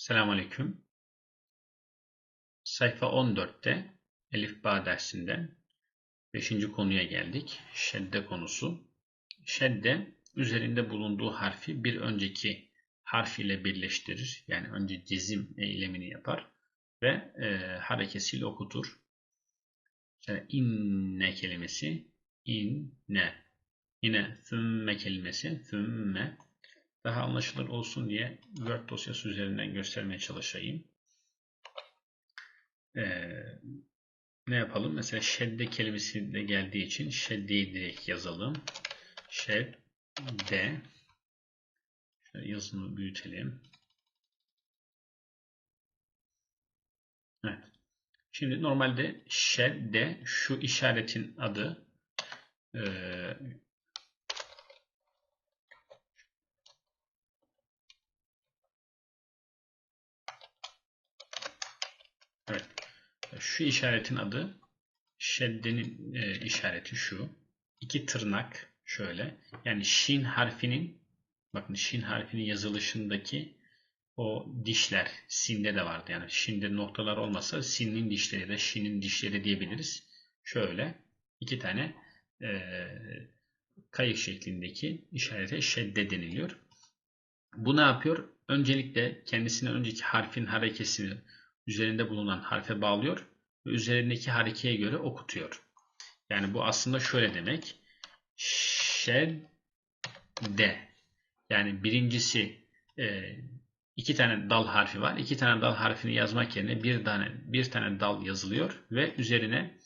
Selamünaleyküm. Sayfa 14'te Elif Ba dersinden 5. konuya geldik. Şedde konusu. Şedde üzerinde bulunduğu harfi bir önceki harf ile birleştirir. Yani önce cezim eylemini yapar ve e, harekesiyle okutur. Mesela inne kelimesi inne. Yine thümme kelimesi thümme daha anlaşılır olsun diye Word dosyası üzerinden göstermeye çalışayım. Ee, ne yapalım? Mesela şedde kelimesi de geldiği için şeddeyi direkt yazalım. Şedde Şöyle yazımı büyütelim. Evet. Şimdi normalde şedde şu işaretin adı ee, Evet. Şu işaretin adı şeddenin e, işareti şu. İki tırnak şöyle. Yani şin harfinin bakın şin harfinin yazılışındaki o dişler sinde de vardı. Yani şinde noktalar olmasa sinin dişleri de şinin dişleri diyebiliriz. Şöyle iki tane e, kayık şeklindeki işarete şedde deniliyor. Bu ne yapıyor? Öncelikle kendisine önceki harfin harekesini üzerinde bulunan harfe bağlıyor ve üzerindeki harekeye göre okutuyor. Yani bu aslında şöyle demek. Şedde. Yani birincisi e, iki tane dal harfi var. İki tane dal harfini yazmak yerine bir tane bir tane dal yazılıyor ve üzerine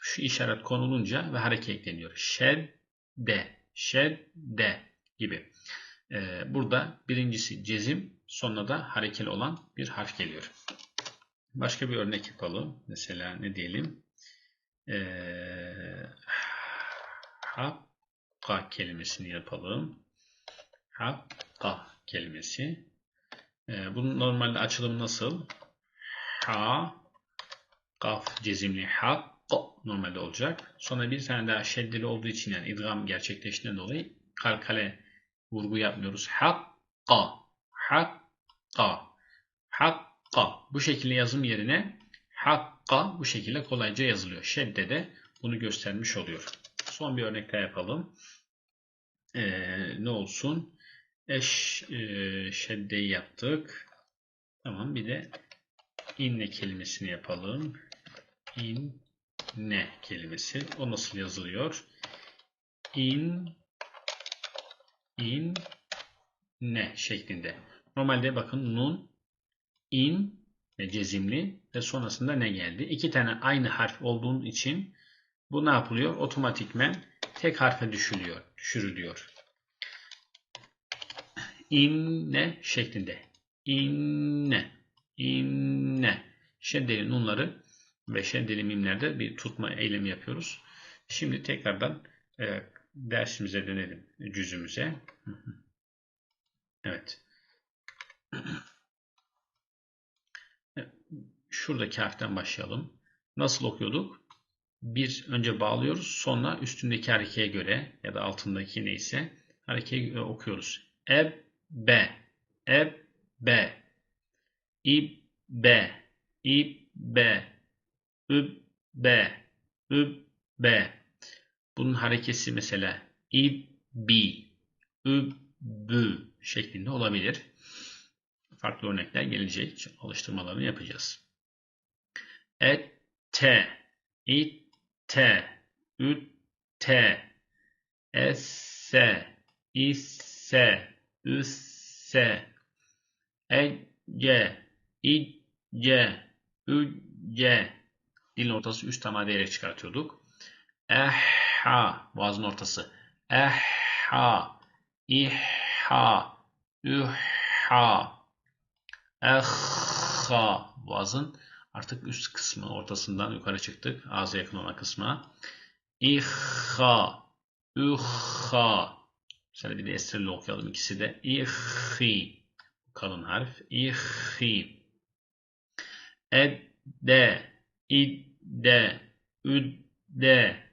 şu işaret konulunca ve hareket ekleniyor. Şedde, şedde gibi. Ee, burada birincisi cezim, sonra da harekeli olan bir harf geliyor. Başka bir örnek yapalım. Mesela ne diyelim? Ee, hakka kelimesini yapalım. Hakka kelimesi. Ee, bunun normalde açılımı nasıl? Ha kaf cezimli hak normalde olacak. Sonra bir tane daha şeddeli olduğu için yani idgam gerçekleştiğinden dolayı kalkale vurgu yapmıyoruz. Hakka hakka hak hakka bu şekilde yazım yerine hakka bu şekilde kolayca yazılıyor. Şedde de bunu göstermiş oluyor. Son bir örnek daha yapalım. Ee, ne olsun? Eş e, şeddeyi yaptık. Tamam bir de inne kelimesini yapalım. İnne kelimesi. O nasıl yazılıyor? İn in ne şeklinde. Normalde bakın nun in ve cezimli ve sonrasında ne geldi? İki tane aynı harf olduğu için bu ne yapılıyor? Otomatikmen tek harfe düşülüyor, düşürülüyor. İnne şeklinde. İnne, inne. Şeddeli nunları ve şeddeli mimlerde bir tutma eylemi yapıyoruz. Şimdi tekrardan e, dersimize dönelim, cüzümüze. Evet şuradaki harften başlayalım. Nasıl okuyorduk? Bir önce bağlıyoruz. Sonra üstündeki harekeye göre ya da altındaki neyse harekeye göre okuyoruz. Eb, be, eb, be, ib, be, ib, be, üb, be, üb, be. Bunun harekesi mesela ib, bi, üb, bü şeklinde olabilir. Farklı örnekler gelecek. Alıştırmalarını yapacağız ette, itte, ütte, esse, isse, üsse, ece, icce, ücce. Dilin ortası üst tama diyerek çıkartıyorduk. Ehha, boğazın ortası. Ehha, ihha, ühha, ehha, boğazın Artık üst kısmı ortasından yukarı çıktık. Ağza yakın olan kısma. İhha. Ühha. Şöyle bir de esrarla okuyalım ikisi de. İhhi. Kalın harf. İhhi. Edde. İdde. Üdde.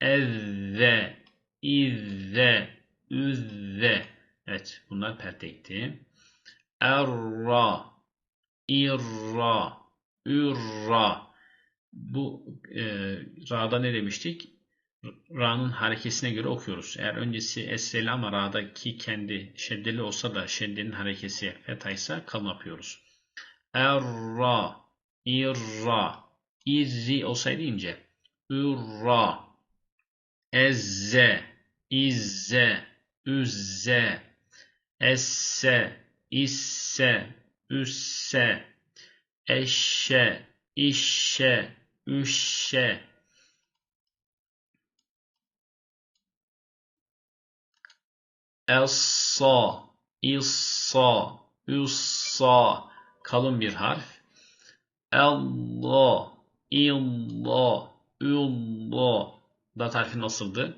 Ezze. İzze. Üzze. Evet bunlar pertekti. Erra. irra, ürra. Bu e, ra'da ne demiştik? Ra'nın harekesine göre okuyoruz. Eğer öncesi esreli ama ra'daki kendi şeddeli olsa da şeddenin harekesi fetaysa kalın yapıyoruz. Erra, irra, izzi olsaydı ince. Ürra, ezze, izze, üzze, esse, isse, üsse, eşşe, işşe, üşşe, essa, issa, üssa, kalın bir harf. Allah, illah, üllah. Dat harfi nasıldı?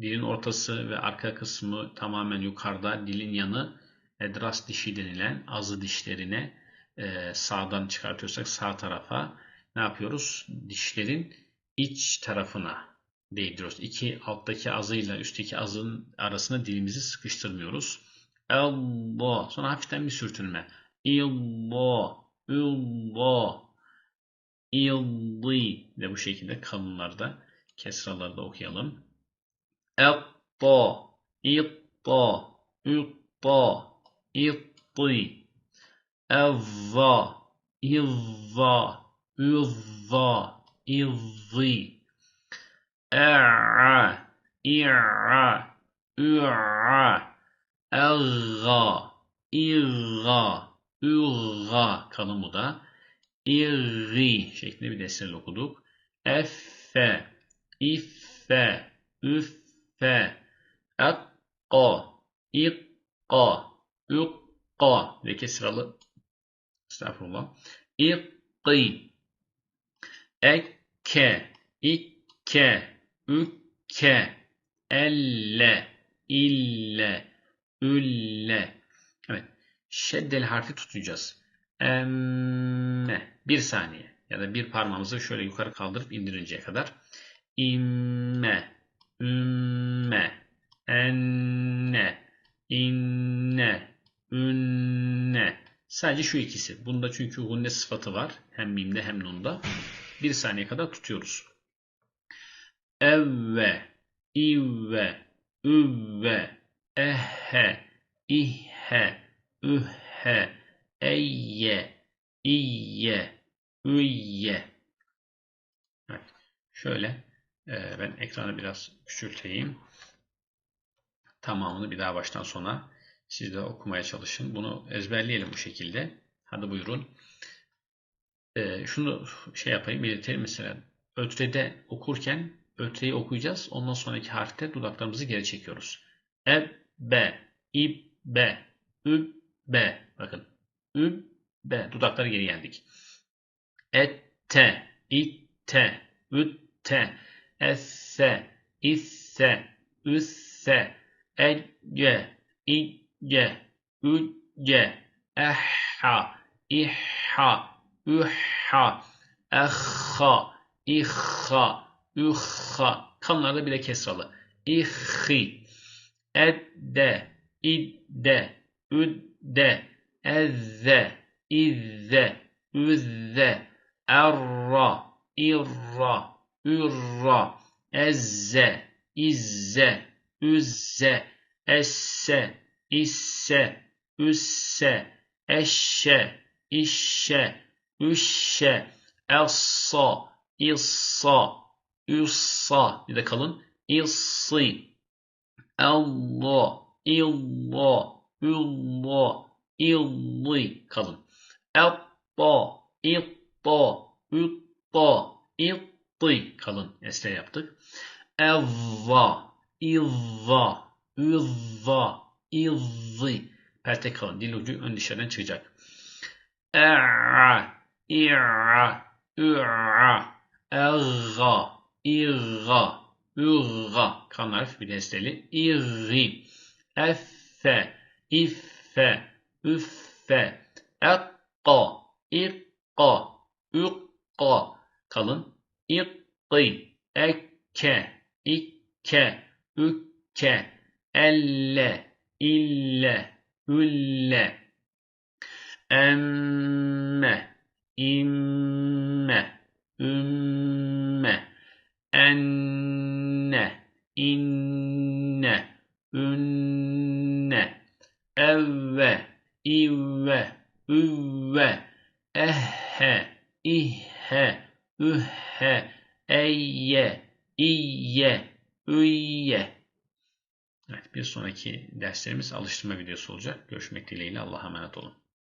Dilin ortası ve arka kısmı tamamen yukarıda. Dilin yanı edras dişi denilen azı dişlerine e, sağdan çıkartıyorsak sağ tarafa ne yapıyoruz? Dişlerin iç tarafına değdiriyoruz. İki alttaki azıyla üstteki azın arasına dilimizi sıkıştırmıyoruz. Allah. Sonra hafiften bir sürtünme. İllah. İllah. İlli. Ve bu şekilde kalınlarda kesralarda okuyalım. Etta. İtta. Ütta. İtti. İvva. Üvva. İvvi. E'a. İ'a. Ü'a. Elga. İrga. Ürga. Kalın bu da. İrri şeklinde bir destel okuduk. Effe. İffe. Üffe. Ekka. İkka. Ükka. Ve kesralı. Estağfurullah. İkki. Ekke. İkke. Ükke. Elle. İlle. Ülle. Evet. Şeddeli harfi tutacağız. Emme. Bir saniye. Ya da bir parmağımızı şöyle yukarı kaldırıp indirinceye kadar. İmme. Ümme. Enne. İnne. Ünne. Sadece şu ikisi. Bunda çünkü gunne sıfatı var. Hem mimde hem nunda. Bir saniye kadar tutuyoruz. Evve. İvve. Üvve. Ehhe. İhhe. Ühhe. Eyye. İyye. Üyye. Evet. Şöyle e, ben ekranı biraz küçülteyim. Tamamını bir daha baştan sona siz de okumaya çalışın. Bunu ezberleyelim bu şekilde. Hadi buyurun. E, şunu şey yapayım, belirtelim mesela. Ötrede okurken ötreyi okuyacağız. Ondan sonraki harfte dudaklarımızı geri çekiyoruz. Ebbe, ibbe, übbe. Bakın. Übbe. Dudakları geri geldik. Ette, itte, ütte, esse, isse, üsse, ecce, icce, ücce, ehha, ihha, ühha, ehha, ihha, ühha. Kanlarda bile kesralı. İhhi, edde, idde, üdde, ezze, izze, üzze, erra, irra, ürra, ezze, izze, üzze, esse, isse, üsse, eşşe, işşe, üşşe, essa, issa, üssa, bir de kalın, issi, Allah, illah, üllah, illi, kalın, etta, itta, ütta, itti, kalın, esre yaptık, evva, ivva, üvva, ivvi, perte dil ucu ön dışarıdan çıkacak. E'a, i'ra, ü'a, elga, irga, ürga, kan harf bir desteli, irri, effe, iffe, üffe, ekka, ikka, ükka, kalın, ikki, ekke, ikke, ükke, elle, ille, ülle, em imme, ümme, enne, inne, ünne, evve, ivve, üvve, ehhe, ihhe, ühhe, eyye, iyye, üyye. Evet, bir sonraki derslerimiz alıştırma videosu olacak. Görüşmek dileğiyle Allah'a emanet olun.